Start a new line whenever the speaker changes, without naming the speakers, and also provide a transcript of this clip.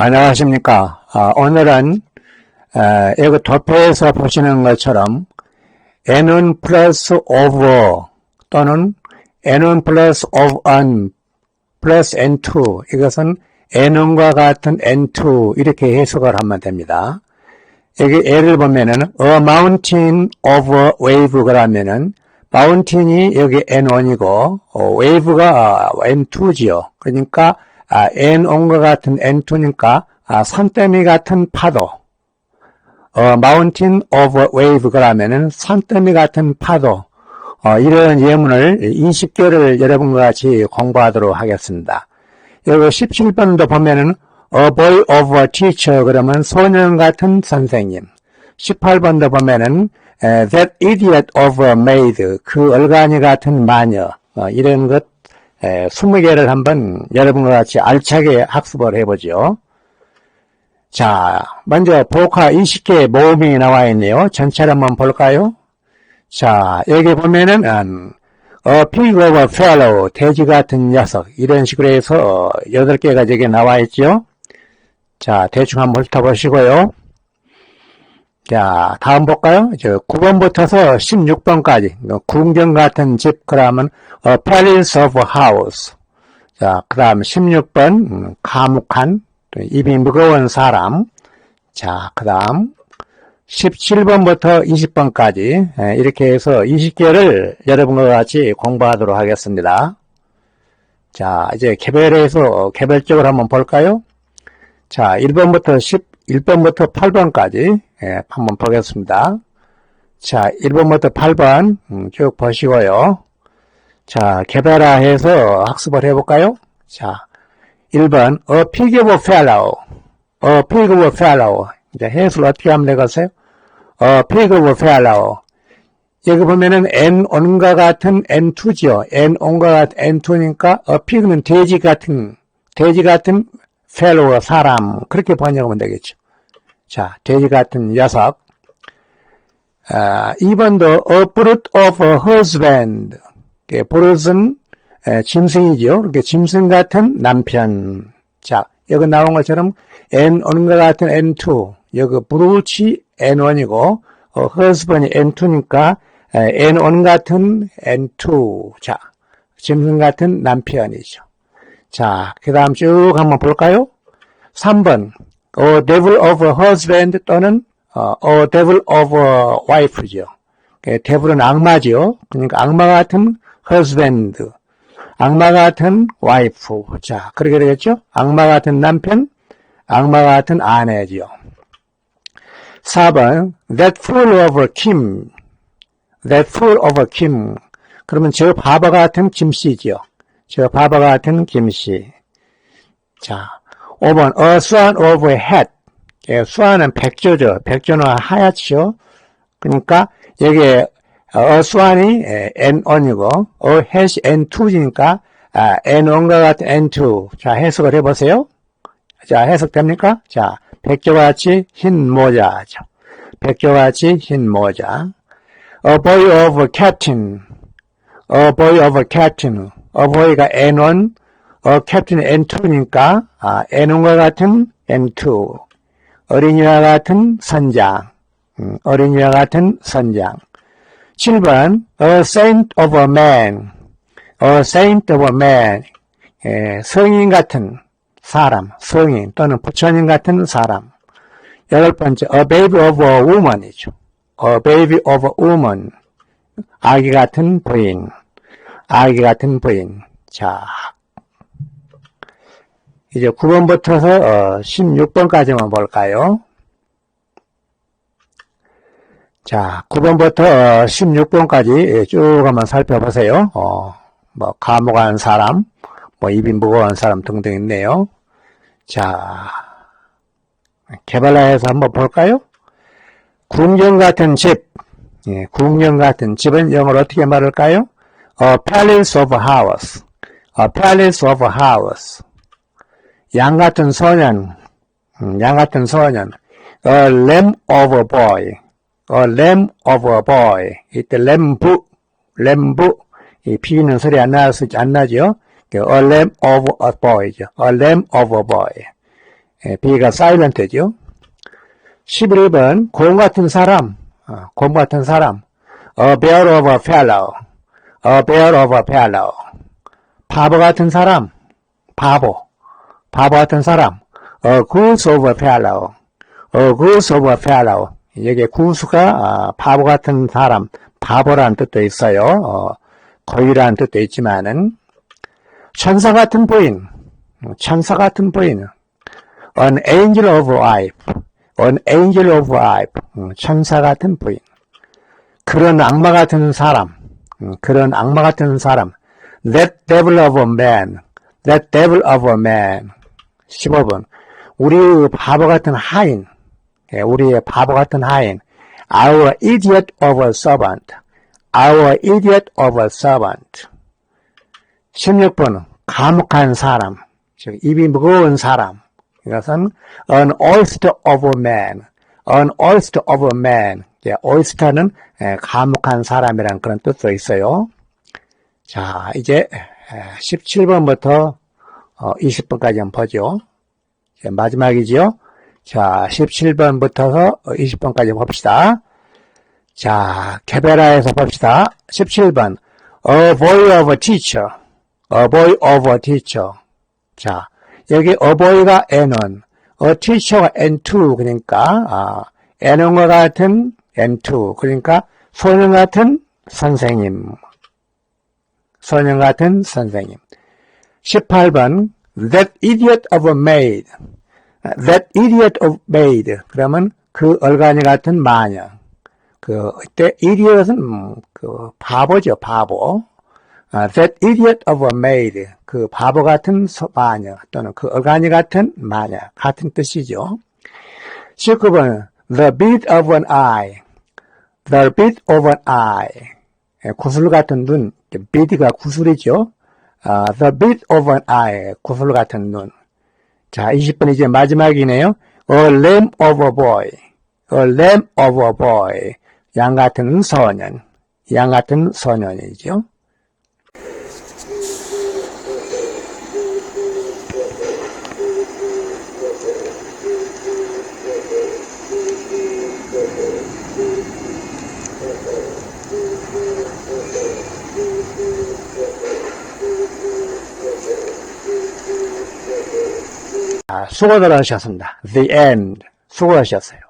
안녕하십니까. 아, 오늘은 아, 여기 도표에서 보시는 것처럼 n은 플러스 over 또는 n은 플러스 of n 플러스 n2 이것은 n과 같은 n2 이렇게 해석을 하면 됩니다. 여기 예를 보면은 a mountain over wave 그러면은 mountain이 여기 n1이고 어, wave가 n2지요. 그러니까 아, n1과 같은 n2니까 아, 산더미 같은 파도 어, mountain over wave 그러면은 산더미 같은 파도 어, 이런 예문을 20개를 여러분과 같이 공부하도록 하겠습니다. 여기 17번도 보면은 a boy of a teacher 그러면 소년 같은 선생님. 18번도 보면은 에, that idiot of a maid 그 얼간이 같은 마녀 어, 이런 것 에, 20개를 한번 여러분과 같이 알차게 학습을 해보죠. 자, 먼저 복화 20개 모음이 나와 있네요. 전체를 한번 볼까요? 자, 여기 보면은 음, a pig of a fellow, 돼지 같은 녀석 이런 식으로 해서 8개가 저기 나와 있죠. 자, 대충 한번 훑어보시고요. 자, 다음 볼까요? 저 9번부터서 16번까지 궁전 같은 집 그러면 a palace of house. 자, 그 다음 16번 음, 감옥한 또 입이 무거운 사람. 자, 그 다음 17번부터 20번까지 예, 이렇게 해서 20개를 여러분과 같이 공부하도록 하겠습니다. 자, 이제 개별해서 개별적으로 한번 볼까요? 자, 1번부터 11번부터 8번까지 예, 한번 보겠습니다. 자, 1번부터 8번 음, 쭉 보시고요. 자, 개별화해서 학습을 해볼까요? 자, 1번 A pig of a fellow A pig of a fellow 이제 해석을 어떻게 하면 되겠어요? A pig of a fellow 여기 보면은 N1과 같은 N2죠. N1과 같은 N2니까 A pig는 돼지 같은 돼지 같은 fellow 사람 그렇게 번역하면 되겠죠. 자, 돼지 같은 녀석. 아, 2번도 a brute of a husband. 브룻은 짐승이죠. 이렇게 짐승 같은 남편. 자, 여기 나온 것처럼 N1과 같은 N2. 여기 브루치 N1이고 어, husband이 N2니까 N1 같은 N2. 자, 짐승 같은 남편이죠. 자, 그 다음 쭉 한번 볼까요? 3번. A devil of a husband 또는 어, a devil of a wife죠. devil은 악마죠. 그러니까 악마 같은 husband. 악마 같은 wife. 자, 그렇게 되겠죠? 악마 같은 남편, 악마 같은 아내죠. 4번. That fool of a Kim. That fool of a Kim. 그러면 저 바보 같은 김씨죠. 저 바보 같은 김씨. 자, 5번. A swan of a hat. 예, swan은 백조죠. 백조는 하얗죠. 그러니까 여기에 어, swan이 N1이고 어, hat이 N2니까 아, N1과 같은 N2. 자, 해석을 해보세요. 자, 해석됩니까? 자, 백조같이 흰 모자죠. 백조같이 흰 모자. A boy of a captain. A boy of a captain. A boy가 N1, 어, 캡틴 N2니까, 아, N1과 같은 N2. 어린이와 같은 선장. 음, 어린이와 같은 선장. 7번, a saint of a man. a saint of a man. 예, 성인 같은 사람, 성인 또는 부처님 같은 사람. 여덟 번째, a baby of a woman이죠. a baby of a woman. 아기 같은 부인. 아기 같은 부인. 자, 이제 9번부터서 어, 16번까지만 볼까요? 자, 9번부터 16번까지 쭉 한번 살펴보세요. 어, 뭐, 감옥한 사람, 뭐, 입이 무거운 사람 등등 있네요. 자, 개발라해서 한번 볼까요? 궁전 같은 집, 예, 궁전 같은 집은 영어로 어떻게 말할까요? A palace of house. A palace of house. 양 같은 소년, 음, 양 같은 소년. A lamb of a boy. A lamb of a boy. 이때 램부, 램부. 이 비는 소리 안 나서 안 나죠? A lamb of a boy죠. A lamb of a boy. 예, B가 사일런트죠. 11번 곰 같은 사람, 어, 곰 같은 사람. A bear of a fellow. A bear of a fellow. 바보 같은 사람, 바보. 바보 같은 사람. A goose of a fellow. A goose of a fellow. 여기 구수가 아, 바보 같은 사람, 바보라는 뜻도 있어요. 어, 거위라는 뜻도 있지만은 천사 같은 부인, 천사 같은 부인. An angel of wife. An angel of wife. 음, 천사 같은 부인. 그런 악마 같은 사람. 음, 그런 악마 같은 사람. That devil of a man. That devil of a man. 15번. 우리의 바보 같은 하인. 예, 우리의 바보 같은 하인. Our idiot of a servant. Our idiot of a servant. 16번. 감옥한 사람. 즉, 입이 무거운 사람. 이것은 an oyster of a man. an oyster of a man. 예, oyster는 예, 감옥한 사람이라는 그런 뜻도 있어요. 자, 이제 17번부터 20번까지 한번 보죠. 마지막이지요. 자, 17번부터 20번까지 봅시다. 자, 개베라에서 봅시다. 17번. A boy of a teacher. A boy of a teacher. 자, 여기 a boy가 N은, a teacher가 N2, 그러니까, 아, N과 같은 N2, 그러니까, 소년 같은 선생님. 소년 같은 선생님. 18번, that idiot of a maid. that idiot of maid. 그러면 그 얼간이 같은 마녀. 그, 이때 idiot은, 음, 그, 바보죠, 바보. 아, that idiot of a maid. 그 바보 같은 소- 마녀 또는 그 얼간이 같은 마녀 같은 뜻이죠. 19번 the beat of an eye. the beat of an eye. 예, 구슬 같은 눈. beat가 구슬이죠. 아, the beat of an eye. 구슬 같은 눈. 자, 20번 이제 마지막이네요. a lamb of a boy. a lamb of a boy. 양 같은 소년. 양 같은 소년이죠. 수고들 하셨습니다. The end. 수고하셨어요.